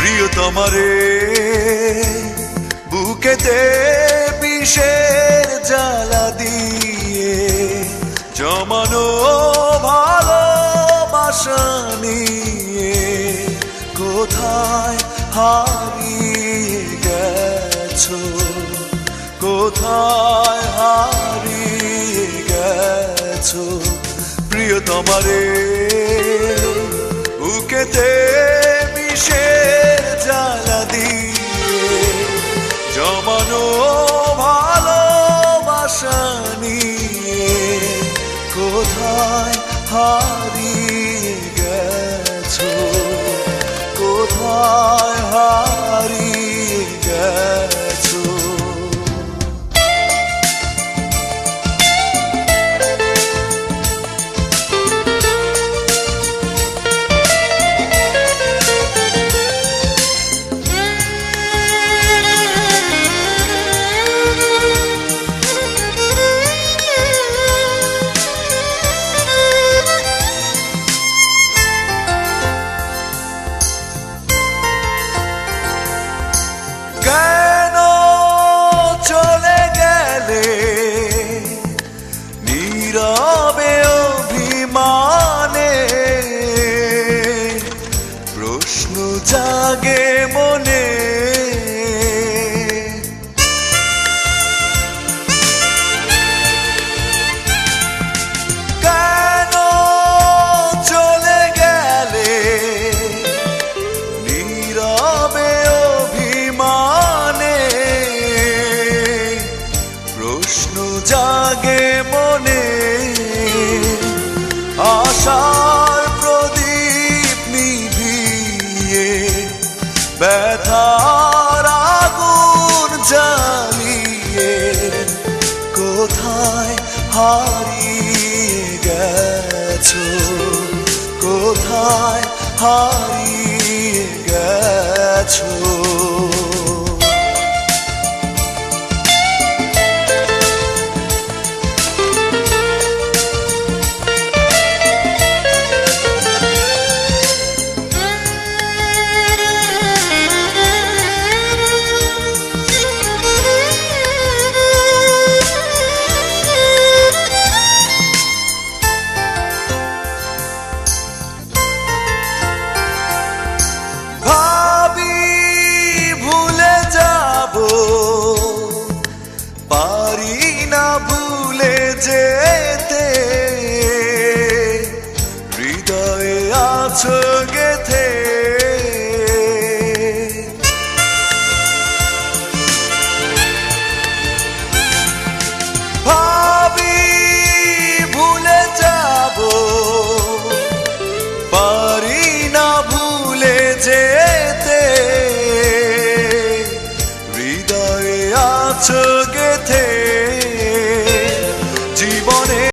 প্রিয় তোমারে বুকেতে বিষের জ্বালা দিয়ে জমানো ভালোবাসা নিয়ে কোথায় হারিয়ে গেছো? কোথায় হারিয়ে গেছো? প্রিয় তোমারে বুকেতে বিষের জ্বালা দিয়ে জমানো ভালোবাসা নিয়ে কোথায় হারিয়ে 사랑하게 কোথায় হারিয়ে গেছো? কোথায় হারিয়ে গেছো? আছো গেথে